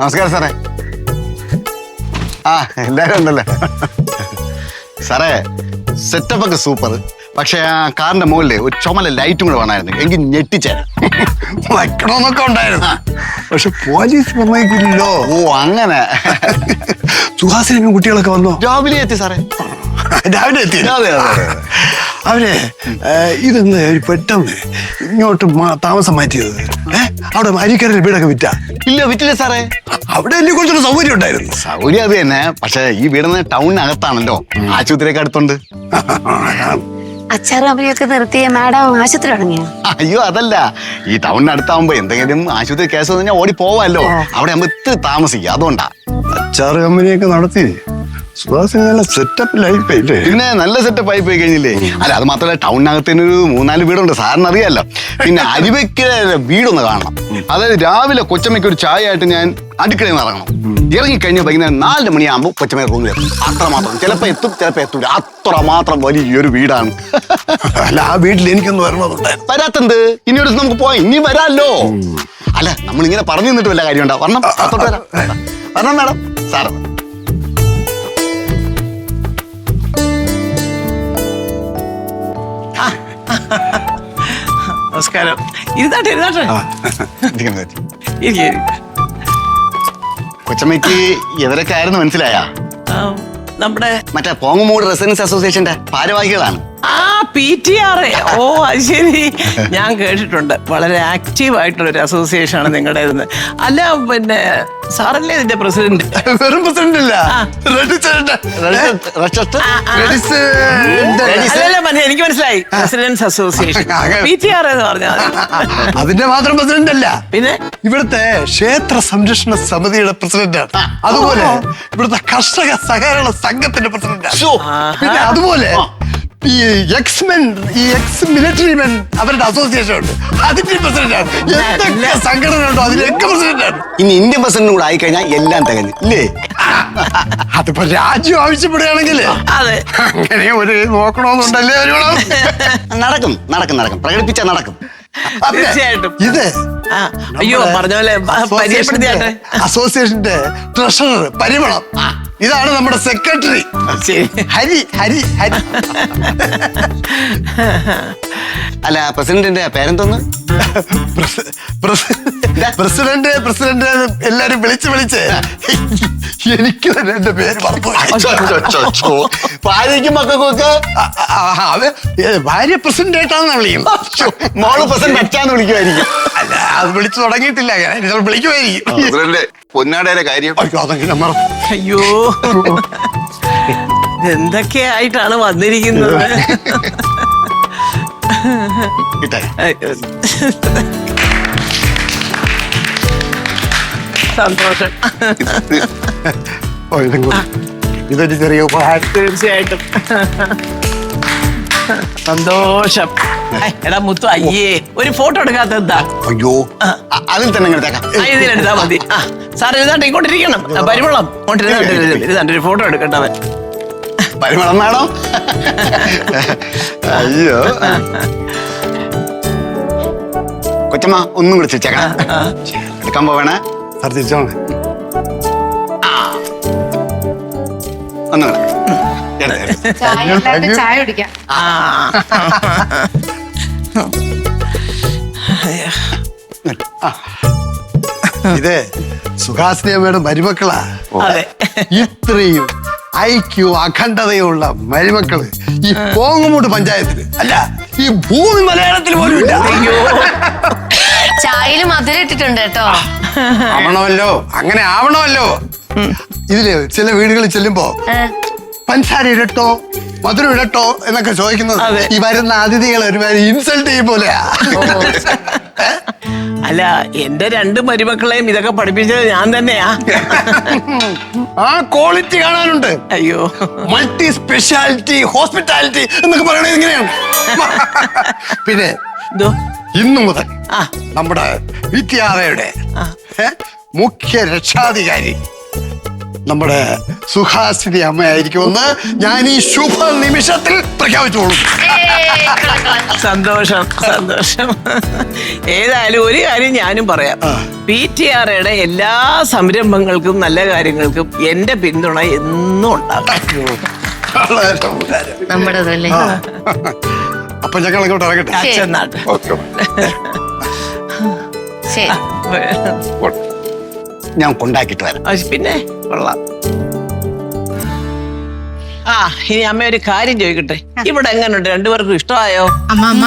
നമസ്കാരം സാറേ. ആ എല്ലാവരും ഉണ്ടല്ലേ. സാറേ സെറ്റപ്പ് ഒക്കെ സൂപ്പർ പക്ഷേ ആ കാറിന്റെ മുകളിൽ ഒരു ചുമല ലൈറ്റും കൂടെ വേണമായിരുന്നു. എങ്കിൽ ഞെട്ടിച്ചേ. വയ്ക്കണമെന്നൊക്കെ ഉണ്ടായിരുന്നു. പക്ഷെ പോലീസ് സമ്മതിക്കില്ലല്ലോ. ഓ അങ്ങനെ. സുഹാസിനും കുട്ടികളൊക്കെ വന്നോ? രാവിലെ എത്തി സാറേ. രാവിലെ എത്തി. രാവിലെ അവരെ ഇതെന്ന് ഒരു പെട്ടെന്ന് ഇങ്ങോട്ട് താമസം മാറ്റിയത് ഏഹ് അവിടെ അരിക്കരയിൽ വീടൊക്കെ വിറ്റ. ഇല്ല വിറ്റില്ല സാറേ. അവിടെ എന്നെ കുറച്ചൊരു സൗകര്യം ഉണ്ടായിരുന്നു. സൗകര്യം അത് തന്നെ. പക്ഷെ ഈ വീടുന്ന ടൗണിനകത്താണല്ലോ. ആശുപത്രിയൊക്കെ അടുത്തുണ്ട്. അച്ചാറും അമ്മയൊക്കെ നിർത്തിയ മാഡം ആശുപത്രി തുടങ്ങിയോ? അയ്യോ അതല്ല. ഈ ടൗണിനടുത്താവുമ്പോ എന്തെങ്കിലും ആശുപത്രി കേസ് ഓടി പോവാല്ലോ. അവിടെ നമ്മൾ ഇത്തിരി താമസിക്കുക അതുകൊണ്ടാ. അച്ചാറ് കമ്പനിയൊക്കെ നടത്തി പിന്നെ നല്ല സെറ്റപ്പ് ആയി പോയി കഴിഞ്ഞില്ലേ? അല്ല അത് മാത്രമല്ല ടൗണിനകത്ത് തന്നെ ഒരു മൂന്നാൽ വീടുണ്ട്. സാറിന് അറിയാലോ. പിന്നെ അരിവയ്ക്കര വീടൊന്ന് കാണണം. അതായത് രാവിലെ കൊച്ചമ്മയ്ക്ക് ഒരു ചായ ആയിട്ട് ഞാൻ അടുക്കളയിൽ നിന്ന് ഇറങ്ങണം. ഇറങ്ങിക്കഴിഞ്ഞ് വൈകുന്നേരം നാല് മണിയാകുമ്പോൾ കൊച്ചമ്മ റൂമിൽ എത്തും. അത്രമാത്രം. ചിലപ്പോൾ എത്തും ചിലപ്പോൾ എത്തൂല. അത്ര മാത്രം വലിയൊരു വീടാണ്. അല്ല ആ വീട്ടിൽ എനിക്കൊന്ന് വരണമെന്നുണ്ടായിരുന്നു. വരാത്തെന്ത്? ഇനി ഒരു നമുക്ക് പോവാം. ഇനി വരാല്ലോ. അല്ല നമ്മൾ ഇങ്ങനെ പറഞ്ഞു നിന്നിട്ട് വല്ല കാര്യം ഉണ്ടാവും വരണം വരണം മാഡം. സാറ്. നമസ്കാരം. ഇരുന്നാട്ടെ ഇരുന്നാട്ടെ. കൊച്ചമ്മയ്ക്ക് ഇവരൊക്കെ ആയിരുന്നു മനസ്സിലായാ. നമ്മുടെ മറ്റേ പോങ്ങമൂട് റെസിഡൻസ് അസോസിയേഷന്റെ ഭാരവാഹികളാണ്. ആ പി ടി ആർ ഓ അത് ശരി. ഞാൻ കേട്ടിട്ടുണ്ട്. വളരെ ആക്റ്റീവ് ആയിട്ടുള്ള ഒരു അസോസിയേഷൻ ആണ് നിങ്ങളുടെ അല്ല പിന്നെ സാറല്ലേ ഇതിന്റെ പ്രസിഡന്റ് വെറും പ്രസിഡന്റ് അല്ല. എനിക്ക് മനസ്സിലായി. Presidents association P T R എന്ന് പറഞ്ഞാൽ. അതിന്റെ മാത്രം പ്രസിഡന്റ് അല്ല. പിന്നെ? ഇവിടുത്തെ ക്ഷേത്ര സംരക്ഷണ സമിതിയുടെ പ്രസിഡന്റാണ് അതുപോലെ ഇവിടുത്തെ കർഷക സഹകരണ സംഘത്തിന്റെ പ്രസിഡന്റാണ് ശ്ശോ. പിന്നെ അതുപോലെ ഈ എക്സ്മെൻ ഈ എക്സ് മിലിറ്ററി മെൻ അവരുടെ അസോസിയേഷൻ ഉണ്ട്. അതിന്റെ പ്രസിഡന്റാണ് എന്തൊക്കെ സംഘടന ഉണ്ടോ അതിലൊക്കെ പ്രസിഡന്റാണ് ഇനി ഇന്ത്യൻ പ്രസിഡന്റ് കൂടെ ആയിക്കഴിഞ്ഞാൽ എല്ലാം തികഞ്ഞു. ഇല്ലേ? അതിപ്പോ രാജ്യം ആവശ്യപ്പെടുകയാണെങ്കിൽ അതെ. അങ്ങനെ ഒരു നോക്കണമെന്നുണ്ടല്ലേ ഒരു നടക്കും നടക്കും നടക്കും. പ്രകടിപ്പിച്ച നടക്കും. തീർച്ചയായിട്ടും. ഇത് ആ അയ്യോ പറഞ്ഞ പോലെ പരിചയപ്പെടുത്തിയാട്ടെ? അസോസിയേഷന്റെ ട്രഷറർ പരിമളം. ഇതാണ് നമ്മുടെ സെക്രട്ടറി. ഹരി ഹരി ഹരി. അല്ല പ്രസിഡന്റിന്റെ പേരെന്തോന്ന്? പ്രസ- പ്രസ- പ്രസിഡന്റ് പ്രസിഡന്റ് എല്ലാരും വിളിച്ച് വിളിച്ച് എനിക്ക് തന്നെ എന്റെ പേര് മറന്നു ഭാര്യയ്ക്കും മക്കൾക്കും ഒക്കെ? ഭാര്യ പ്രസിഡന്റ് ആയിട്ടാണ് വിളിക്കുന്നത്. മോൾ പ്രസിഡന്റ് അച്ഛാന്ന് വിളിക്കുമായിരിക്കും അല്ല അത് വിളിച്ചു തുടങ്ങിയിട്ടില്ല വിളിക്കുമായിരിക്കും പൊന്നാടയുടെ കാര്യം. അയ്യോ അതെങ്ങനെ മറന്നു എന്തൊക്കെ ആയിട്ടാണ് വന്നിരിക്കുന്നത്? അയ്യോ. സന്തോഷം. ഇതൊരു ചെറിയ ഉപഹാരം. തീർച്ചയായിട്ടും. സന്തോഷം. എടാ മുത്തു അയ്യേ ഒരു ഫോട്ടോ എടുക്കാത്ത എന്താ? അയ്യോ അതിൽ തന്നെ എടുത്താ ഇതിലെടുത്താ മതി. ആ സാർ എഴുതാണ്ട് ഇങ്ങോട്ടിരിക്കണം. പരിമളം. ഇങ്ങോട്ട് ഇരുന്നാണ്ട് ഇരുന്നാണ്ട് ഒരു ഫോട്ടോ എടുക്കട്ടെ അവൻ പരിമളം വേണോ? അയ്യോ. കൊച്ചമ്മ ഒന്നും കൂടി ചിരിച്ചേക്കണം എടുക്കാൻ സാർ ശ്രദ്ധിച്ചോണേ ഒന്നും വേണം. ചായ എല്ലാവരും ചായ കുടിക്കാം. ആ. ഇത് സുഹാസിനി അമ്മയുടെ മരുമക്കളാ. അതെ. ഇത്രയും ഐക്യവും അഖണ്ഡതയുള്ള മരുമക്കൾ ഈ പോങ്ങുമൂട് പഞ്ചായത്തിൽ. അല്ല ഈ ഭൂമി മലയാളത്തിൽ പോലും ഇല്ല. ചായയിൽ മധുരം ഇട്ടിട്ടുണ്ട് കേട്ടോ. ആവണമല്ലോ. അങ്ങനെ ആവണമല്ലോ. ഇതിൽ ചില വീടുകളിൽ ചെല്ലുമ്പോ പഞ്ചസാര ഇടട്ടോ മധുരം ഇടട്ടോ എന്നൊക്കെ ചോദിക്കുന്നത്. ഈ വരുന്ന അതിഥികൾ ഒരുമാതിരി ഇൻസൾട്ട് ചെയ്യും പോലെയാ. അല്ല എന്റെ രണ്ട് മരുമക്കളെയും ഇതൊക്കെ പഠിപ്പിച്ചത് ഞാൻ തന്നെയാ. ആ ക്വാളിറ്റി കാണാനുണ്ട്. അയ്യോ. മൾട്ടി സ്പെഷ്യാലിറ്റി ഹോസ്പിറ്റാലിറ്റി എന്നൊക്കെ പറയണത് ഇങ്ങനെയാണ്. പിന്നെ ഇന്നു മുതൽ നമ്മുടെ വിദ്യാലയുടെ. മുഖ്യ രക്ഷാധികാരി നമ്മുടെ സുഹാസിനി അമ്മയായിരിക്കുമെന്ന് ഞാൻ ഈ ശുഭ നിമിഷത്തിൽ പ്രഖ്യാപിച്ചോളൂ സന്തോഷം സന്തോഷം. ഏതായാലും ഒരു കാര്യം ഞാനും പറയാം. പി ടി ആറയുടെ എല്ലാ സംരംഭങ്ങൾക്കും നല്ല കാര്യങ്ങൾക്കും എന്റെ പിന്തുണ എന്നും ഉണ്ടാകും. വളരെ നമ്മുടെ അല്ലേ ആ. അപ്പൊ ഞങ്ങൾ ഇങ്ങോട്ട് ഇറങ്ങട്ടെ. അച്ഛൻ നാട്ട് ശരി. ഞാൻ കൊണ്ടാക്കിയിട്ട് വരാം. പിന്നെ കൊള്ളാം. ആ ഇനി അമ്മ ഒരു കാര്യം ചോദിക്കട്ടെ? ഇവിടെ എങ്ങനെയുണ്ട് രണ്ടുപേർക്കും ഇഷ്ടമായോ? അമ്മ അമ്മ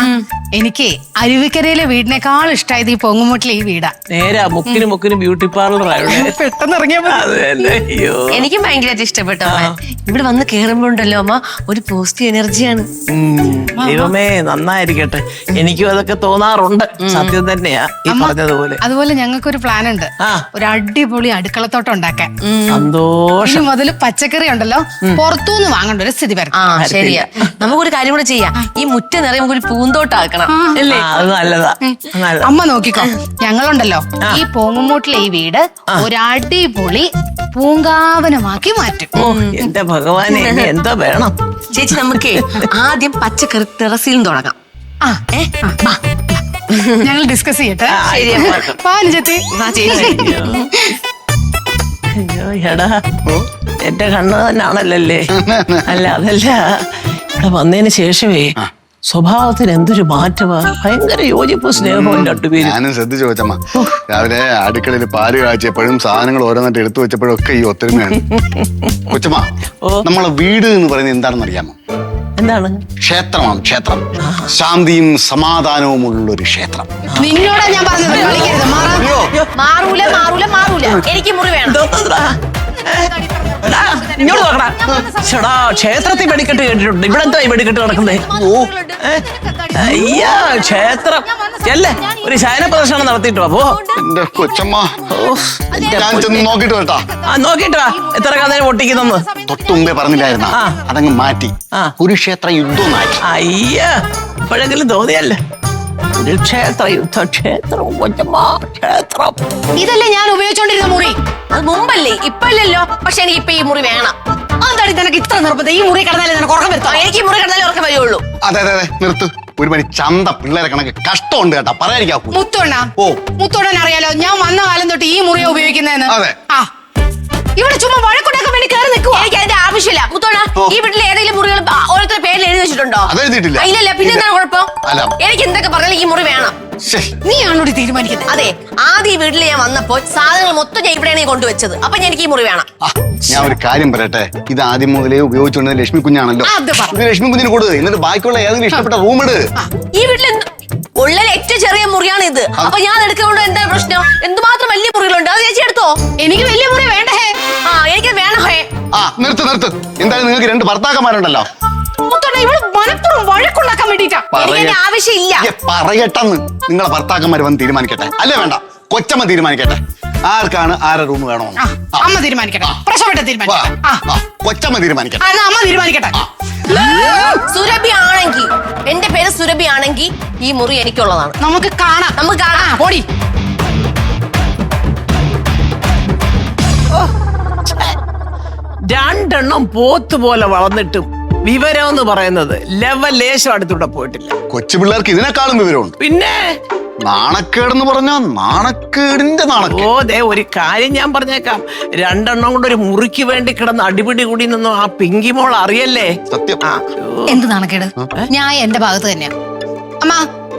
എനിക്ക് അരുവിക്കരയിലെ വീടിനേക്കാൾ ഇഷ്ടമായത് ഈ പൊങ്ങുമുട്ടിലെ ഈ വീടാ. നേരാ മുക്കിന് മുക്കിന് ബ്യൂട്ടി പാർലർ ആയിരുന്നു പെട്ടെന്ന് അയ്യോ. എനിക്കും ഭയങ്കരമായിട്ട് ഇഷ്ടപ്പെട്ടു അമ്മ. ഇവിടെ വന്ന് കേറുമ്പോ ഉണ്ടല്ലോ അമ്മ ഒരു പോസിറ്റീവ് എനർജിയാണ് ദൈവമേ നന്നായിരിക്കട്ടെ. എനിക്കും അതൊക്കെ തോന്നാറുണ്ട്. സത്യം തന്നെയാ ഈ പറഞ്ഞതുപോലെ. അതുപോലെ ഞങ്ങൾക്ക് ഒരു പ്ലാൻ ഉണ്ട് ഒരു അടിപൊളി അടുക്കളത്തോട്ടം ഉണ്ടാക്കാൻ. സന്തോഷം. മുതൽ പച്ചക്കറി ഉണ്ടല്ലോ പുറത്തുനിന്ന് വാങ്ങേണ്ട ഒരു സ്ഥിതി വരണം ശരിയാ. നമുക്കൊരു കാര്യം കൂടെ ചെയ്യാം. ഈ മുറ്റം നിറയെ നമുക്കൊരു പൂന്തോട്ടാക്കണം അല്ലേ? നല്ലതാ. അമ്മ നോക്കിക്കോ. ഞങ്ങളുണ്ടല്ലോ. ഈ പൂങ്ങുമൂട്ടിലെ ഈ വീട് ഒരടിപൊളി പൂങ്കാവനമാക്കി മാറ്റും. ഓ എന്റെ ഭഗവാനെ ഇനി എന്താ വേണം. ചേച്ചി നമുക്ക് ആദ്യം പച്ചക്കറി ടെറസിൽ നിന്ന് തുടങ്ങാം. ആ ഏ? വാ. ഞങ്ങൾ ഡിസ്കസ് ചെയ്യട്ടെ. ശരി അമ്മ. പാനുജത്തി വാ ചേച്ചി. അയ്യോ എടാ. എന്റെ കണ്ണ് തന്നെയാണല്ലേ അല്ല അതല്ല. ഇവിടെ വന്നതിന് ശേഷമേ സ്വഭാവത്തിന് എന്തൊരു മാറ്റമാ? ഭയങ്കര യോജിപ്പ് സ്നേഹവും രണ്ടുപേരും. ഞാനും ശ്രദ്ധിച്ചു വെച്ചമ്മ രാവിലെ അടുക്കളയിൽ പാൽ കാഴ്ചപ്പോഴും സാധനങ്ങൾ ഓരോന്നായിട്ട് എടുത്തു വെച്ചപ്പോഴും ഒക്കെ ഈ ഒത്തൊരുമയാണ്. കൊച്ചമ്മ നമ്മളെ വീട് എന്ന് പറയുന്നത് എന്താണെന്ന് അറിയാമോ? എന്താണ്? ക്ഷേത്രമാണ് ക്ഷേത്രം. ശാന്തിയും സമാധാനവും ഉള്ള ഒരു ക്ഷേത്രം. നിന്നോടാ ഞാൻ പറഞ്ഞത് മാറൂല മാറൂല മാറൂല. എനിക്ക് മുറി വേണം. ഇങ്ങോട്ട് നോക്കടാ. ചേടാ ക്ഷേത്രത്തിൽ വെടിക്കെട്ട് കേട്ടിട്ടുണ്ട്. ഇവിടെ എന്താ വെടിക്കെട്ട് നടക്കുന്നേ? ഓ. അയ്യാ ക്ഷേത്രം. അല്ലേ ഒരു ശയന പ്രദർശനം നടത്തിയിട്ട് അപ്പോ എന്റെ കൊച്ചമ്മ. ഞാൻ ചെന്ന് നോക്കിട്ട് കേട്ടാ ആ നോക്കിട്ടാ എത്ര കഥ പൊട്ടിക്കുന്നെന്ന്. തൊട്ടു മുമ്പേ പറഞ്ഞില്ലായിരുന്ന? അതങ്ങ് മാറ്റി. ആ. കുരുക്ഷേത്ര യുദ്ധം അയ്യ. ഇപ്പോഴെങ്കിലും തോന്നിയല്ലേ ഒരു ക്ഷേത്ര യുദ്ധ ക്ഷേത്രം കൊച്ചമ്മ ക്ഷേത്രം. ഇതല്ലേ ഞാൻ ഉപയോഗിച്ചോണ്ടിരുന്ന മുറി? അത് മുമ്പല്ലേ ഇപ്പല്ലല്ലോ. പക്ഷെ എനിക്ക് ഇപ്പൊ ഈ മുറി വേണം. അതാണ് നിനക്ക് ഇത്ര നിർബന്ധം? ഈ മുറി കിടന്നാലേ നിനക്ക് ഉറക്കം വരുത്തോ? എനിക്ക് ഈ മുറി കിടന്നാലേ ഉറക്കം വരുള്ളൂ. അതെ അതെ അതെ നിർത്തു. ഒരു മണി ചന്ത പിള്ളേരെ കണക്ക് കഷ്ടമുണ്ട് കേട്ടാ പറയാതിരിക്കാവൂ മുത്തോണ്ണ ഓ. മുത്തോണ്ണൻ അറിയാലോ ഞാൻ വന്ന കാലം തൊട്ട് ഈ മുറിയെ ഉപയോഗിക്കുന്നതെന്ന്. അതെ. ആ. ഇവിടെ ചുമ്മാ വഴക്കുണ്ടാക്കാൻ വേണ്ടി കയറി നിൽക്കുവാ. എനിക്ക് അതിന്റെ ആവശ്യമില്ല മുത്തോണ ഈ വീട്ടിലെ ഏതെങ്കിലും മുറികൾ എഴുതി വെച്ചിട്ടുണ്ടോ? അത് എഴുതിയിട്ടില്ല. ഇല്ലല്ല പിന്നെ എന്താണ് കുഴപ്പം? അല്ല. എനിക്ക് എന്തൊക്കെ പറഞ്ഞാലും ഈ മുറി വേണം. ശ്ശേ, നീ ആണോടി തീരുമാനിക്കുന്നത്? അതെ ആദ്യം ഈ വീട്ടിൽ ഞാൻ വന്നപ്പോൾ സാധനങ്ങൾ മൊത്തം ഞാൻ ഇവിടെയാണ് ഈ കൊണ്ടുവച്ചത്. അപ്പൊ ഞാൻ എനിക്ക് ഈ മുറി വേണം. ആ, ഞാൻ ഒരു കാര്യം പറയട്ടെ? ഇത് ആദ്യം മുതലേ ഉപയോഗിച്ചുകൊണ്ടത് ലക്ഷ്മി കുഞ്ഞാണല്ലോ. അത് പറ. ഇത് ലക്ഷ്മി കുഞ്ഞിന് കൊടുത്തത് എന്നിട്ട് ബാക്കിയുള്ള ഏതെങ്കിലും ഇഷ്ടപ്പെട്ട റൂം ഇട്. ഈ വീട്ടിൽ എന്ത്? ഉള്ളിൽ ഏറ്റവും ചെറിയ മുറിയാണ് ഇത്. അപ്പൊ ഞാൻ എടുക്കുന്നതുകൊണ്ട് എന്താ പ്രശ്നം? എന്തുമാത്രം വലിയ മുറികളുണ്ട്? അത് ചേച്ചി എടുത്തോ? എനിക്ക് വലിയ മുറി വേണ്ടേ? ആ എനിക്ക് വേണം. ഹേ ആ നിർത്ത് നിർത്ത്. എന്തായാലും നിങ്ങൾക്ക് രണ്ട് ഭർത്താക്കന്മാരുണ്ടല്ലോ. മനപ്പുറം വഴക്കുണ്ടാക്കാൻ വേണ്ടിട്ടാ ആവശ്യമില്ല. ഏ, പറയട്ടെന്ന് നിങ്ങളെ ഭർത്താക്കന്മാർ വന്ന് തീരുമാനിക്കട്ടെ. അല്ലേ വേണ്ട. കൊച്ചമ്മ തീരുമാനിക്കട്ടെ. ആർക്കാണ് ആരെ റൂം വേണമെന്ന്? ആ, അമ്മ തീരുമാനിക്കട്ടെ. പ്രശ്നപ്പെട്ട വാ. തീരുമാനിക്കട്ടെ. ആ. ആ, കൊച്ചമ്മ തീരുമാനിക്കട്ടെ. ആ, എന്നാ അമ്മ തീരുമാനിക്കട്ടെ. സുരഭി ആണെങ്കിൽ എന്റെ പേര് സുരഭി ആണെങ്കിൽ ഈ മുറി എനിക്കുള്ളതാണ്. നമുക്ക് കാണാം. നമുക്ക് കാണാം. ആ, പോടി. രണ്ടെണ്ണം പോത്ത് പോലെ വളർന്നിട്ടും വിവരം എന്ന് പറയുന്നത് ലെവൽ ലേശം അടുത്തൂടെ പോയിട്ടില്ല. കൊച്ചു പിള്ളേർക്ക് ഇതിനേക്കാളും വിവരമുണ്ട്. പിന്നെ? നാണക്കേടെന്ന് പറഞ്ഞാ നാണക്കേടിന്റെ നാണക്കേട് ഓ ദേ ഒരു കാര്യം ഞാൻ പറഞ്ഞേക്കാം. രണ്ടെണ്ണം കൊണ്ട് ഒരു മുറിക്ക് വേണ്ടി കിടന്ന് അടിപിടി കൂടി നിന്നും ആ പിങ്കി മോൾ അറിയല്ലേ? സത്യം. ആ. എന്ത് നാണക്കേട്? ഞാൻ എന്റെ ഭാഗത്ത് തന്നെയാ. അമ്മ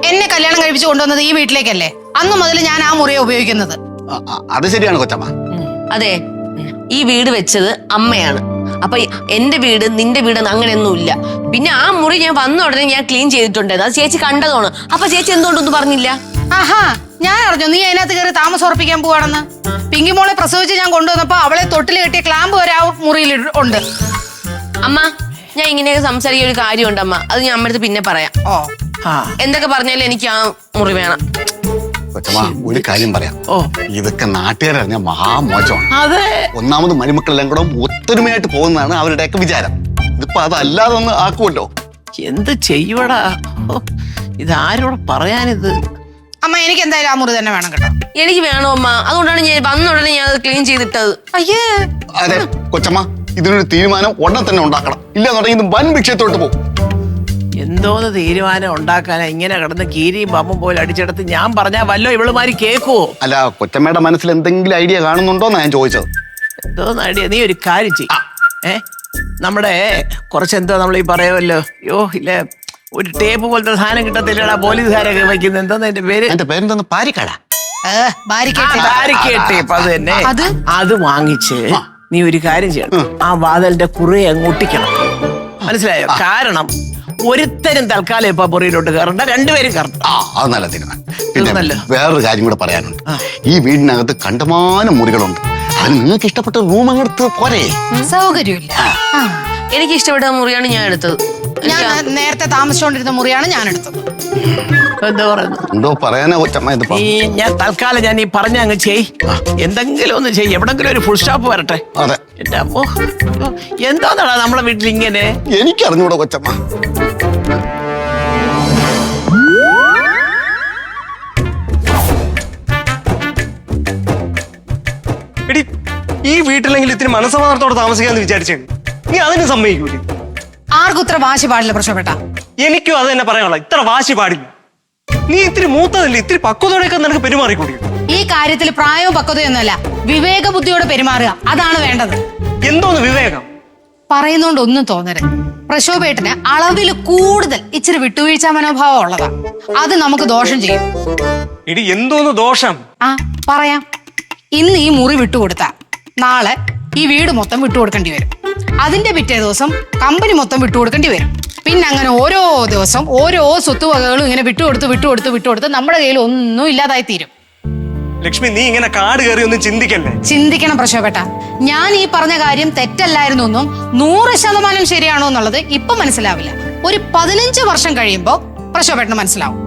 എന്നെ കല്യാണം കഴിപ്പിച്ച് കൊണ്ടുവന്നത് ഈ വീട്ടിലേക്കല്ലേ? അന്ന് മുതൽ ഞാൻ ആ മുറിയെ ഉപയോഗിക്കുന്നത്. ആ, ആ, അത് ശരിയാണ് കൊച്ചമ്മ. അതെ ഈ വീട് വെച്ചത് അമ്മയാണ്. അപ്പൊ എന്റെ വീട് നിന്റെ വീട് അങ്ങനെയൊന്നും ഇല്ല പിന്നെ ആ മുറി ഞാൻ വന്ന ഉടനെ ഞാൻ ക്ലീൻ ചെയ്തിട്ടുണ്ട് അത് ചേച്ചി കണ്ടതാണ്. അപ്പൊ ചേച്ചി എന്തുകൊണ്ടൊന്നും പറഞ്ഞില്ല? ആഹാ ഞാൻ അറിഞ്ഞു. നീ അതിനകത്ത് കയറി താമസം ഉറപ്പിക്കാൻ പോവാണെന്ന്. പിങ്കി മോളെ പ്രസവിച്ച് ഞാൻ കൊണ്ടുവന്നപ്പോ അവളെ തൊട്ടിൽ കെട്ടിയ ക്ലാമ്പ് വരെ ആ മുറിയിൽ ഉണ്ട്. അമ്മ ഞാൻ ഇങ്ങനെയൊക്കെ സംസാരിക്കുന്ന ഒരു കാര്യമുണ്ട് അമ്മ. അത് ഞാൻ അമ്മടുത്ത് പിന്നെ പറയാം. ഓ. ആ. എന്തൊക്കെ പറഞ്ഞാലും എനിക്ക് ആ മുറി വേണം. കൊച്ചമ്മ ഒരു കാര്യം പറയാം. ഇതൊക്കെ നാട്ടുകാരറിഞ്ഞ മഹാമോശമാണ്. അതെ. ഒന്നാമത് മരുമക്കളെല്ലാം കൂടെ ഒത്തൊരുമയായിട്ട് പോകുന്നതാണ് അവരുടെയൊക്കെ വിചാരം. ഇതിപ്പോ അതല്ലാതെ ഒന്ന് ആക്കുമല്ലോ എന്ത് ചെയ്യുവടാ? ഓ, ഇതാരോട് പറയാനിത്? അമ്മ എനിക്ക് എന്തായാലും ആ മുറി തന്നെ വേണം കേട്ടോ. എനിക്ക് വേണോ അമ്മ. അതുകൊണ്ടാണ് ഞാൻ വന്ന ഉടനെ ഞാൻ അത് ക്ലീൻ ചെയ്തിട്ടത്. അയ്യേ. അതെ കൊച്ചമ്മ ഇതിനൊരു തീരുമാനം ഉടനെ തന്നെ ഉണ്ടാക്കണം. ഇല്ലാന്നുണ്ടെങ്കിൽ ഇത് വൻ വിക്ഷയത്തോട്ട് പോകും. എന്തോന്ന് തീരുമാനം ഉണ്ടാക്കാനാ. ഇങ്ങനെ കിടന്ന് കീരിയും പാമ്പും പോലെ അടിച്ചെടുത്ത് ഞാൻ പറഞ്ഞാ വല്ലോ ഇവളുമാരി കേക്കുവോ? അല്ല കൊച്ചമ്മയുടെ മനസ്സിൽ എന്തെങ്കിലും ഐഡിയ കാണുന്നുണ്ടോന്നാ ഞാൻ ചോദിച്ചത്. എന്തോന്ന് ഐഡിയ? നീ ഒരു കാര്യം ചെയ്യ. ഏ? നമ്മുടെ കുറച്ച് എന്താ നമ്മൾ ഈ പറയുമല്ലോ യോ ഇല്ല ഒരു ടേപ്പ് പോലത്തെ സാധനം കിട്ടത്തില്ലടാ പോലീസുകാരൊക്കെ വയ്ക്കുന്നത് എന്തോന്ന് എന്റെ പേര്? എന്റെ പേരെന്താ പാരിക്കട. ടേപ്പ്. തന്നെ. അത്? അത് വാങ്ങിച്ച് നീ ഒരു കാര്യം ചെയ്യണം. ആ. വാതലിന്റെ കുറെ അങ്ങോട്ടിക്കണം മനസ്സിലായോ? കാരണം ഒരുത്തരും തൽക്കാലം ഇപ്പൊ പുറയിലോട്ട് കയറണ്ട. രണ്ടുപേരും കയറണ്ട. ആ അത് നല്ല തീരുമാനം. പിന്നെ. വേറൊരു കാര്യം കൂടെ പറയാനുണ്ട്. ഈ വീടിനകത്ത് കണ്ടമാനം മുറികളുണ്ട്. അതിന് നിങ്ങൾക്ക് ഇഷ്ടപ്പെട്ട റൂം അങ്ങെടുത്ത് പോരെ. സൗകര്യമില്ല. ആ. എനിക്ക് ഇഷ്ടപ്പെട്ട മുറിയാണ് ഞാൻ എടുത്തത്. ഞാൻ നേരത്തെ താമസിച്ചുകൊണ്ടിരുന്ന മുറിയാണ് ഞാൻ എടുത്തത്. എന്താ പറയുന്നു? എന്തോ പറയാനാ ഈ ഞാൻ തൽക്കാലം ഞാൻ ഈ പറഞ്ഞ അങ്ങ് ചെയ്. എന്തെങ്കിലും ഒന്ന് ചെയ് എവിടെങ്കിലും ഒരു ഫുൾ സ്റ്റോപ്പ് വരട്ടെ. അതെ. എന്റെ അമ്മോ. എന്താന്നാടാ നമ്മളെ വീട്ടിൽ ഇങ്ങനെ എനിക്കറിഞ്ഞൂടെ കൊച്ചമ്മ. ഈ വീട്ടിലെങ്കിൽ ഇത്തിരി മനസ്സമാർത്ഥത്തോടെ താമസിക്കാന്ന് വിചാരിച്ചു. നീ അതിന് സമ്മതിക്കൂലേ? ആർക്കും ഇത്ര വാശി പാടില്ല പ്രശ്നപ്പെട്ട എനിക്കും അത് തന്നെ പറയാനുള്ള. ഇത്ര വാശി പാടില്ല. നീ ഇത്തിരി മൂത്തതല്ലേ? ഇത്തിരി പക്വതയോടെയൊക്കെ നിനക്ക് പെരുമാറിക്കൂടി? ഈ കാര്യത്തിൽ പ്രായവും പക്വതയൊന്നുമല്ല. വിവേക ബുദ്ധിയോടെ പെരുമാറുക. അതാണ് വേണ്ടത്. എന്തോന്ന് വിവേകം? പറയുന്നോണ്ട് ഒന്നും തോന്നരുത്. പ്രശോഭേട്ടന് അളവിൽ കൂടുതൽ ഇച്ചിരി വിട്ടുവീഴ്ച മനോഭാവം ഉള്ളതാ. അത് നമുക്ക് ദോഷം ചെയ്യും. ഇടി എന്തോന്ന് ദോഷം? ആ പറയാം. ഇന്ന് ഈ മുറി വിട്ടുകൊടുത്ത. നാളെ ഈ വീട് മൊത്തം വിട്ടുകൊടുക്കേണ്ടി വരും. അതിന്റെ പിറ്റേ ദിവസം കമ്പനി മൊത്തം വിട്ടുകൊടുക്കേണ്ടി വരും. പിന്നെ അങ്ങനെ ഓരോ ദിവസം ഓരോ സ്വത്തുവകകളും ഇങ്ങനെ വിട്ടുകൊടുത്ത് വിട്ടുകൊടുത്ത് വിട്ടുകൊടുത്ത് നമ്മുടെ കയ്യിൽ ഒന്നും ഇല്ലാതായി തീരും. ലക്ഷ്മി നീ ഇങ്ങനെ കാട് കയറി ഒന്നും ചിന്തിക്കല്ലേ? ചിന്തിക്കണം പ്രശോഭേട്ട. ഞാൻ ഈ പറഞ്ഞ കാര്യം തെറ്റല്ലായിരുന്നു എന്നും നൂറ് ശതമാനം ശരിയാണോ എന്നുള്ളത് ഇപ്പൊ മനസ്സിലാവില്ല. ഒരു പതിനഞ്ച് വർഷം കഴിയുമ്പോ പ്രശോഭേട്ടന് മനസ്സിലാവും.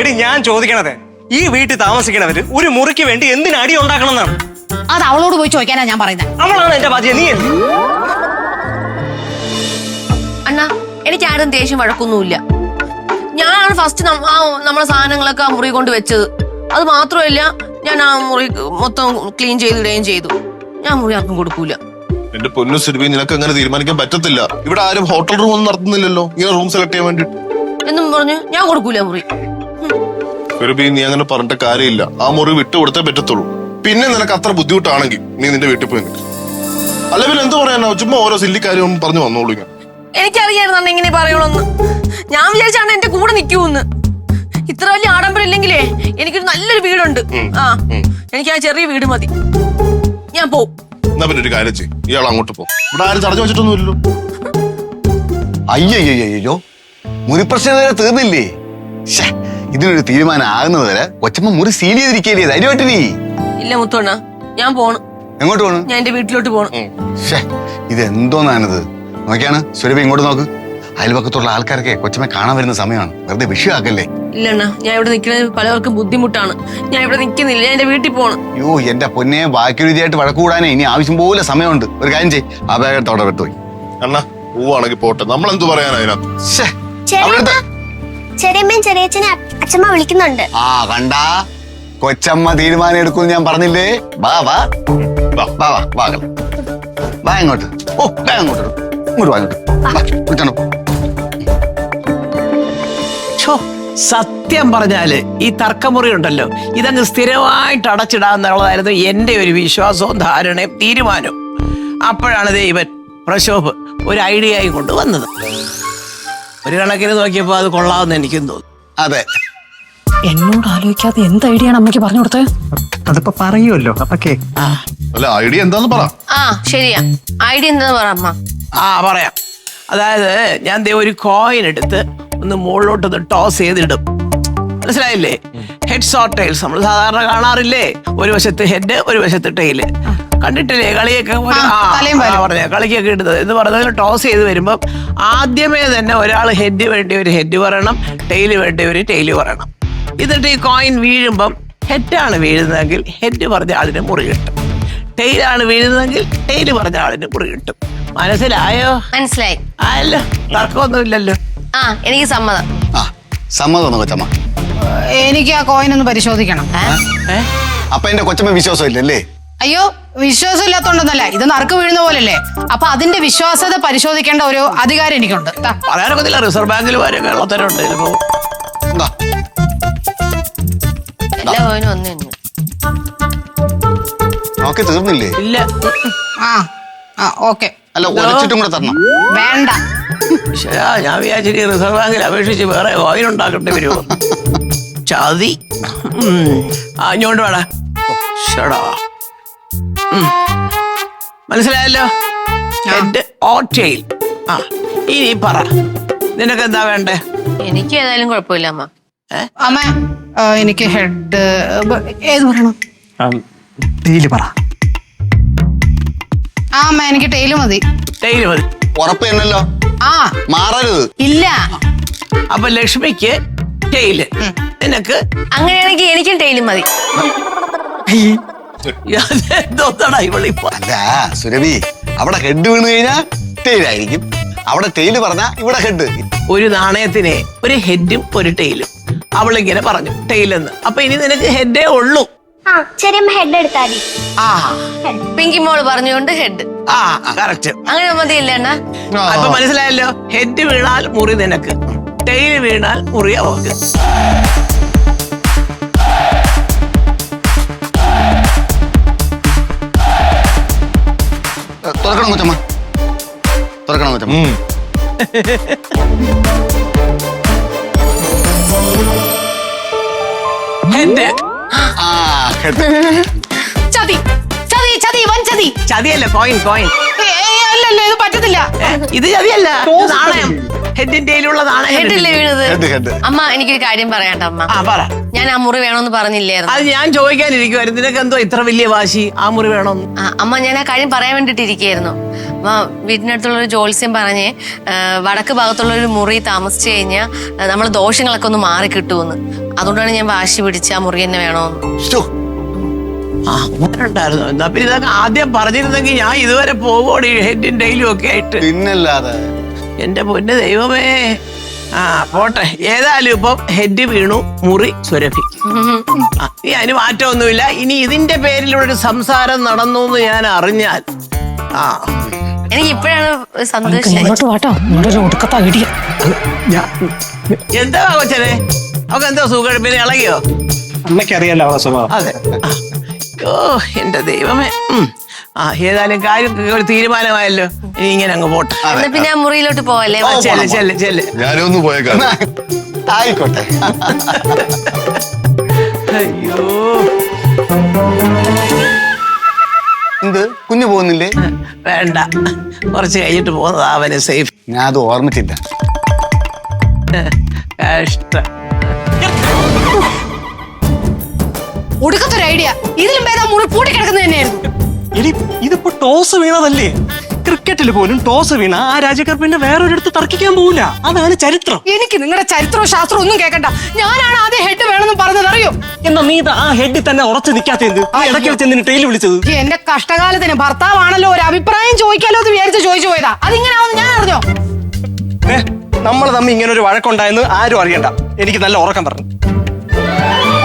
എടി ഞാൻ ചോദിക്കണത് ഈ വീട്ടിൽ താമസിക്കണവര് ഒരു മുറിക്ക് വേണ്ടി എന്തിന് അടി ഉണ്ടാക്കണം എന്നാണ് അത് അവളോട് പോയി ചോദിക്കാനാ ഞാൻ പറയുന്നത് അവളാണ് എന്റെ ബാധ്യത നീ അണ്ണാ എനിക്ക് ആരും ദേഷ്യം വഴക്കൊന്നുമില്ല. ഞാനാണ് ഫസ്റ്റ് നമ്മളെ സാധനങ്ങളൊക്കെ ആ മുറി കൊണ്ട് വെച്ചത്. അത് മാത്രമല്ല ഞാൻ ആ മുറി മൊത്തം ക്ലീൻ ചെയ്തിടുകയും ചെയ്തു. ഞാൻ മുറി ആർക്കും കൊടുക്കൂല. എന്റെ പൊന്നു സുരഭി നിനക്ക് അങ്ങനെ തീരുമാനിക്കാൻ പറ്റത്തില്ല. ഇവിടെ ആരും ഹോട്ടൽ റൂം ഒന്നും നടത്തുന്നില്ലല്ലോ. ഇങ്ങനെ റൂം സെലക്ട് ചെയ്യാൻ വേണ്ടി എന്നും പറഞ്ഞു ഞാൻ കൊടുക്കൂല മുറി. സുരഭി നീ അങ്ങനെ പറഞ്ഞിട്ട് കാര്യമില്ല. ആ മുറി വിട്ടു കൊടുത്തേ പറ്റത്തുള്ളൂ. പിന്നെ നിനക്ക് അത്ര ബുദ്ധിമുട്ടാണെങ്കിൽ നീ നിന്റെ വീട്ടിൽ പോയി നിൽക്കും. അല്ല പിന്നെ എന്ത് പറയാനാ? ചുമ്മാ ഓരോ സില്ലി കാര്യം പറഞ്ഞു വന്നോളൂ ഇങ്ങനെ. എനിക്കറിയായിരുന്നു ഇങ്ങനെ പറയുള്ളൂ ഞാൻ വിചാരിച്ചാണ് എന്റെ കൂടെ നിൽക്കൂന്ന്. ഇത്ര വലിയ ആഡംബരം ഇല്ലെങ്കിലേ എനിക്കൊരു നല്ലൊരു വീടുണ്ട്. ആ എനിക്ക് ആ ചെറിയ വീട് മതി. ഞാൻ പോവും. എന്നാ പിന്നെ ഒരു കാര്യം ചെയ്യും. ഇയാൾ അങ്ങോട്ട് പോ. ഇവിടെ ആരും തടഞ്ഞു വെച്ചിട്ടൊന്നുമില്ലല്ലോ അയ്യോ മുറിപ്രശ്നം വരെ തീർന്നില്ലേ? ശ്ശെ, ഇതിനൊരു തീരുമാനം ആകുന്നത് വരെ കൊച്ചമ്മ മുറി സീൽ ചെയ്തിരിക്കല്ലേ ധൈര്യമായിട്ട് നീ ഇല്ല മുത്തോണ്ണ ഞാൻ പോണ്. എങ്ങോട്ട് പോണു? ഞാൻ എന്റെ വീട്ടിലോട്ട് പോണം. ഷേ ഇത് എന്തോന്നാണിത് നോക്കിയാണ് സുരഭി ഇങ്ങോട്ട് നോക്ക്. അയൽപക്കത്തുള്ള ആൾക്കാരൊക്കെ കൊച്ചമ്മ കാണാൻ വരുന്ന സമയമാണ്. വെറുതെ വിഷയമാക്കല്ലേ? ഇല്ലണ്ണ ഞാൻ ഇവിടെ നിൽക്കുന്നത് പലവർക്കും ബുദ്ധിമുട്ടാണ്. ഞാൻ ഇവിടെ നിൽക്കുന്നില്ല ഞാൻ എന്റെ വീട്ടിൽ പോണ്. അയ്യോ എന്റെ പൊന്നെ ബാക്കി രുചിയായിട്ട് വഴക്കൂടാനേ ഇനി ആവശ്യം പോലെ സമയമുണ്ട്. ഒരു കാര്യം ചെയ് ആ അവിടെ വിട്ടുപോയി അണ്ണാ പോവാണെങ്കിൽ പോട്ടെ. നമ്മൾ എന്ത് പറയാനാ അതിനകത്ത് ചെറിയമ്മയും ചെറിയച്ഛനെ അച്ഛമ്മ വിളിക്കുന്നുണ്ട്. ആ കണ്ടാ? കൊച്ചമ്മ തീരുമാനം എടുക്കും ഞാൻ പറഞ്ഞില്ലേ? വാ വാ. വാ വാ വാ വാ വാ. ഇങ്ങോട്ട് ഓ വാ ഇങ്ങോട്ട് ഇങ്ങോട്ട് വാ ഇങ്ങോട്ട്. സത്യം പറഞ്ഞാൽ ഈ തർക്കമുറി ഉണ്ടല്ലോ ഇതങ്ങ് സ്ഥിരമായിട്ട് അടച്ചിടാന്നുള്ളതായിരുന്നു എന്റെ ഒരു വിശ്വാസവും ധാരണയും തീരുമാനവും. അപ്പോഴാണ് ദൈവൻ ഇവൻ പ്രശോഭ് ഒരു ഐഡിയയായി കൊണ്ടുവന്നത് ഒരു കണക്കിന് നോക്കിയപ്പോൾ അത് കൊള്ളാമെന്ന് എനിക്കും തോന്നുന്നു. അതെ. എന്നോട് ആലോചിക്കാതെ എന്ത് ഐഡിയ ആണ് അമ്മയ്ക്ക് പറഞ്ഞു കൊടുത്തത്? അതിപ്പോ പറയുമല്ലോ അപ്പൊക്കെ ആ. അല്ല ഐഡിയ എന്താന്ന് പറ. ആ ശരിയാ. ഐഡിയ എന്താന്ന് പറ അമ്മ. ആ പറയാം. അതായത് ഞാൻ ദേ ഒരു കോയിൻ എടുത്ത് ഒന്ന് മുകളിലോട്ട് ടോസ് ചെയ്തിടും. മനസ്സിലായില്ലേ? ഹെഡ്സ് ഓർ ടൈൽസ് നമ്മൾ സാധാരണ കാണാറില്ലേ? ഒരു വശത്ത് ഹെഡ് ഒരു വശത്ത് ടൈൽ കണ്ടിട്ടില്ലേ? കളിയൊക്കെ. പറഞ്ഞ കളിക്കൊക്കെ ഇടുന്നത്. എന്ന് പറഞ്ഞാൽ ടോസ് ചെയ്ത് വരുമ്പോൾ ആദ്യമേ തന്നെ ഒരാൾ ഹെഡ് വേണ്ടി ഒരു ഹെഡ് പറയണം ടൈൽ വേണ്ടി ഒരു ടൈൽ പറയണം. എന്നിട്ട് ഈ കോയിൻ വീഴുമ്പം ഹെഡാണ് വീഴുന്നതെങ്കിൽ ഹെഡ് പറഞ്ഞ ആളിന് മുറി കിട്ടും. ടൈലാണ് വീഴുന്നതെങ്കിൽ ടൈൽ പറഞ്ഞ ആളിന് മുറി കിട്ടും. മനസ്സിലായോ? മനസ്സിലായി. ആയല്ലോ തർക്കമൊന്നുമില്ലല്ലോ. ആ എനിക്ക് സമ്മതം. ആ സമ്മതം കൊച്ചമ്മ. എനിക്ക് ആ കോയിൻ ഒന്ന് പരിശോധിക്കണം. അപ്പൊ എന്റെ കൊച്ചമ്മ വിശ്വാസം ഇല്ലല്ലേ അയ്യോ വിശ്വാസം ഇല്ലാത്തോണ്ടെന്നല്ല ഇത് നറുക്ക് വീഴുന്ന പോലല്ലേ അപ്പൊ അതിന്റെ വിശ്വാസത പരിശോധിക്കേണ്ട ഒരു അധികാരം എനിക്കുണ്ട്. റിസർവ് ബാങ്കിൽ വരെ കേരളത്തിലുണ്ട് ചിലപ്പോ എല്ലാ പോയിനും ഒന്ന് തന്നെ നോക്കി തീർന്നില്ലേ? ഇല്ല. ആ ആ ഓക്കെ. അല്ല ഒരച്ചിട്ടും കൂടെ തരണം. വേണ്ട. ശരാ ഞാൻ വിചാരിച്ചിട്ട് റിസർവ് ബാങ്കിൽ അപേക്ഷിച്ച് വേറെ കോയിൻ ഉണ്ടാക്കേണ്ടി വരുമോ? ചതി. ആ ശടാ വേടാ. ഷടാ മനസ്സിലായല്ലോ? എന്റെ ഓട്ടയിൽ ആ ഇനി പറ. നിനക്ക് എന്താ വേണ്ടേ? എനിക്ക് ഏതായാലും കുഴപ്പമില്ല അമ്മ. അമ്മ എനിക്ക് ഹെഡ് ഏത് പറയണം? ഡെയിലി പറ. ആ അമ്മ എനിക്ക് ടെയിൽ മതി. ടെയിൽ മതി. ഉറപ്പ് തന്നെയല്ലോ ആ. മാറരുത്. ഇല്ല. അപ്പൊ ലക്ഷ്മിക്ക് ടെയിൽ നിനക്ക്? അങ്ങനെയാണെങ്കിൽ എനിക്കും ടൈലും മതി. അല്ല സുരഭി അവിടെ ഹെഡ് വീണ് കഴിഞ്ഞാ ടെയിലായിരിക്കും അവിടെ ടെയിൽ പറഞ്ഞാ ഇവിടെ ഹെഡ് ഒരു നാണയത്തിന് ഒരു ഹെഡും ഒരു ടെയിലും അവളിങ്ങനെ പറഞ്ഞു ടെയിലെന്ന് അപ്പൊ ഇനി നിനക്ക് ഹെഡേ ഉള്ളൂ. ആ ചെറിയമ്മ ഹെഡ് എടുത്താൽ ആ. പിങ്കി മോൾ പറഞ്ഞുകൊണ്ട് ഹെഡ്. ആ കറക്റ്റ്. അങ്ങനെ മതിയല്ലേ അണ്ണാ? അപ്പൊ മനസ്സിലായല്ലോ? ഹെഡ് വീണാൽ മുറി നിനക്ക്. ടെയിൽ വീണാൽ മുറി അവക്ക് തുറക്കണം കൊച്ചമ്മ. തുറക്കണം കൊച്ചമ്മ. ചതി. ചതി ചതി വൻ ചതി. ചതിയല്ല കോയിൻ കോയിൻ അല്ലല്ല ഇത് പറ്റത്തില്ല. ഇത് ചതിയല്ല നാണയം. ഹെഡിന്റെ നാണയം ഹെഡല്ലേ വീണത് അമ്മ എനിക്കൊരു കാര്യം പറയാണ്ട അമ്മ. ആ പറ. ഞാൻ ആ മുറി വേണമെന്ന് പറഞ്ഞില്ലായിരുന്നു. അത് ഞാൻ ചോദിക്കാനിരിക്കുവായിരുന്നു. നിനക്ക് എന്തോ ഇത്ര വലിയ വാശി ആ മുറി വേണമെന്ന് ആ, അമ്മ ഞാൻ ആ കാര്യം പറയാൻ വേണ്ടിട്ടിരിക്കുകയായിരുന്നു അമ്മ വീടിനടുത്തുള്ള ഒരു ജോത്സ്യം പറഞ്ഞ് ആ, വടക്ക് ഭാഗത്തുള്ള ഒരു മുറി താമസിച്ചു കഴിഞ്ഞാൽ നമ്മളെ ദോഷങ്ങളൊക്കെ ഒന്ന് മാറി കിട്ടുമെന്ന് അതുകൊണ്ടാണ് ഞാൻ വാശി പിടിച്ച് ആ മുറി തന്നെ വേണമെന്ന് ശ്ശോ, ആ അങ്ങനെ ഉണ്ടായിരുന്നു എന്നാ പിന്നെ ഇതൊക്കെ ആദ്യം പറഞ്ഞിരുന്നെങ്കിൽ ഞാൻ ഇതുവരെ പോകോടി ഹെഡും ഡെയിലും ഒക്കെ ആയിട്ട്. പിന്നല്ലാതെ. എന്റെ പൊന്ന് ദൈവമേ. ആ പോട്ടെ. ഏതായാലും ഇപ്പം ഹെഡ് വീണു മുറി സുരഭി ആ, ഇനി അതിന് മാറ്റമൊന്നുമില്ല. ഇനി ഇതിന്റെ പേരിലൂടെ ഒരു സംസാരം നടന്നു എന്ന് ഞാൻ അറിഞ്ഞാൽ ആ. എനിക്ക് ഇപ്പോഴാണ് സന്തോഷം. ഇങ്ങോട്ട് വാട്ടോ നിങ്ങളുടെ ഒരു ഒടുക്കത്തെ ഐഡിയ. എന്താ കൊച്ചനെ? അവക്ക് എന്തോ സുഖം? പിന്നെ ഇളകിയോ? അമ്മയ്ക്കറിയാലോ സ്വഭാവം. അതെ. ആ. ഓ എന്റെ ദൈവമേ. ഉം. ആ ഏതായാലും കാര്യം ഒരു തീരുമാനമായല്ലോ. ഇനി ഇങ്ങനെ അങ്ങ് പോട്ടെ. എന്നാ പിന്നെ ആ മുറിയിലോട്ട് പോവല്ലേ? ഓ, ചെല്ല് ചെല്ല് ചെല്ല്. ഞാനും ഒന്ന് പോയേക്കാം ആയിക്കോട്ടെ അയ്യോ. എന്ത്? കുഞ്ഞു പോകുന്നില്ലേ? വേണ്ട. കുറച്ച് കഴിഞ്ഞിട്ട് പോകുന്നത് അവന് സേഫ്. ഞാൻ അത് ഓർമ്മിച്ചില്ല. കഷ്ടം ഒടുക്കത്തൊരു ഐഡിയ. ഇതിലും ഭേദം മുറി പൂട്ടി കിടക്കുന്നത് തന്നെയായിരുന്നു. എടി ഇതിപ്പോ ടോസ് വീണതല്ലേ? ക്രിക്കറ്റിൽ പോലും ടോസ് വീണ ആ രാജക്കാർ പിന്നെ വേറൊരിടത്ത് തർക്കിക്കാൻ പോവില്ല. അതാണ് ചരിത്രം. എനിക്ക് നിങ്ങളുടെ ചരിത്രവും ശാസ്ത്രവും ഒന്നും കേൾക്കണ്ട ഞാനാണ് ആദ്യം ഹെഡ് വേണമെന്ന് പറഞ്ഞത് അറിയോ എന്നാ നീ ആ ഹെഡിൽ തന്നെ ഉറച്ചു നിൽക്കാത്ത എന്ത്? ആ ഇടയ്ക്ക് വെച്ച് എന്തിനു ട്രെയിൽ വിളിച്ചത്? ഈ എന്റെ കഷ്ടകാലത്തിന് ഭർത്താവാണല്ലോ ഒരു അഭിപ്രായം ചോദിക്കാലോ എന്ന് വിചാരിച്ച് ചോദിച്ചു പോയതാ. അതിങ്ങനെ ഞാൻ അറിഞ്ഞോ? നമ്മൾ തമ്മിൽ ഇങ്ങനെ ഒരു വഴക്കുണ്ടായെന്ന് ആരും അറിയണ്ട. എനിക്ക് നല്ല ഉറക്കം പറഞ്ഞു.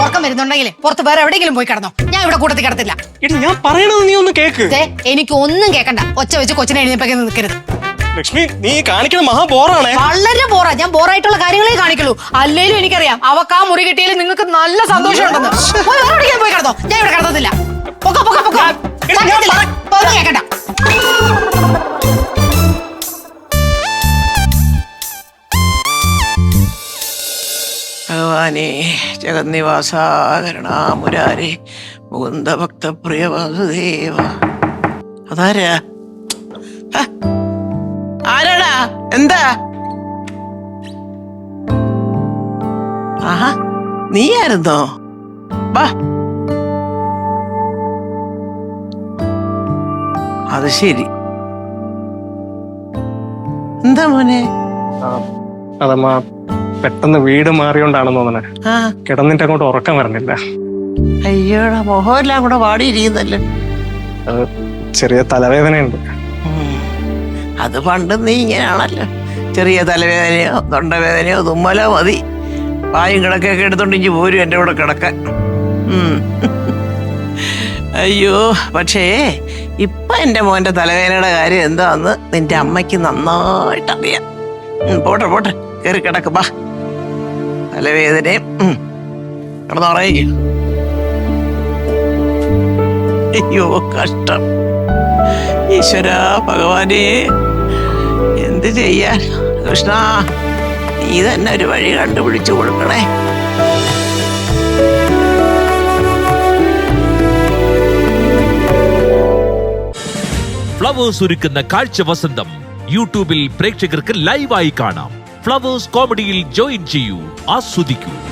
ഉറക്കം വരുന്നുണ്ടെങ്കിൽ പുറത്ത് വേറെ എവിടെയെങ്കിലും പോയി കിടന്നോ. ഇവിടെ കൂട്ടത്തിൽ കിടത്തില്ല. എടി ഞാൻ പറയണത് നീ ഒന്ന് കേക്ക്. ദേ, എനിക്ക് ഒന്നും കേക്കണ്ട. ഒച്ച വെച്ച് കൊച്ചിനെ എഴുന്നേപ്പൊക്കെ നിൽക്കരുത്. ലക്ഷ്മി നീ കാണിക്കുന്ന മഹാ ബോറാണേ. വളരെ ബോറാ. ഞാൻ ബോറായിട്ടുള്ള കാര്യങ്ങളേ കാണിക്കുള്ളൂ. അല്ലേലും എനിക്കറിയാം അവക്ക് ആ മുറി കിട്ടിയാലും നിങ്ങൾക്ക് നല്ല സന്തോഷം ഉണ്ടെന്ന് പോയി വേറെ എവിടെയെങ്കിലും പോയി കിടന്നോ? ഞാൻ ഇവിടെ കിടന്നില്ല പൊക്കോ പൊക്കോ പൊക്കോ. എടി, ഞാൻ സത്യത്തിൽ. ഒന്നും കേൾക്കണ്ട ഭഗവാനേ ജഗന്നിവാസ കരുണാമുരാരി മുകുന്ദ ഭക്തപ്രിയ വാസുദേവ അതാരാ ആരാടാ? എന്താ? ആഹാ നീയായിരുന്നോ? വാ. അത് ശരി. എന്താ മോനെ? അതമ്മ പെട്ടെന്ന് വീട് മാറിയോണ്ടാണെന്ന് തോന്നണേ. കിടന്നിട്ട് അങ്ങോട്ട് ഉറക്കം വരണില്ല. അയ്യോടാ മോഹമെല്ലാം കൂടെ വാടിയിരിക്കുന്നല്ലോ ചെറിയ തലവേദനയുണ്ട്. അത് പണ്ട് നീ ഇങ്ങനെയാണല്ലോ. ചെറിയ തലവേദനയോ തൊണ്ടവേദനയോ തുമ്മലോ മതി. പായും കിടക്കൊക്കെ എടുത്തോണ്ട് ഇഞ്ചി പോരും എന്റെ കൂടെ കിടക്കാൻ. ഉം. അയ്യോ പക്ഷേ ഇപ്പൊ എന്റെ മോന്റെ തലവേദനയുടെ കാര്യം എന്താന്ന് നിന്റെ അമ്മയ്ക്ക് നന്നായിട്ട് അറിയാം പോട്ടെ പോട്ടെ കയറി കിടക്ക് ബാ. തലവേദനയും ഉം, കിടന്നുറങ്ങി അയ്യോ കഷ്ടം. ഈശ്വര ഭഗവാനെ എന്ത് ചെയ്യാൻ? കൃഷ്ണ നീ തന്നെ ഒരു വഴി കണ്ടുപിടിച്ചു കൊടുക്കണേ. ഫ്ലവേഴ്സ് ഒരുക്കുന്ന കാഴ്ച വസന്തം യൂട്യൂബിൽ പ്രേക്ഷകർക്ക് ലൈവായി കാണാം. ഫ്ലവേഴ്സ് കോമഡിയിൽ ജോയിൻ ചെയ്യൂ ആസ്വദിക്കൂ.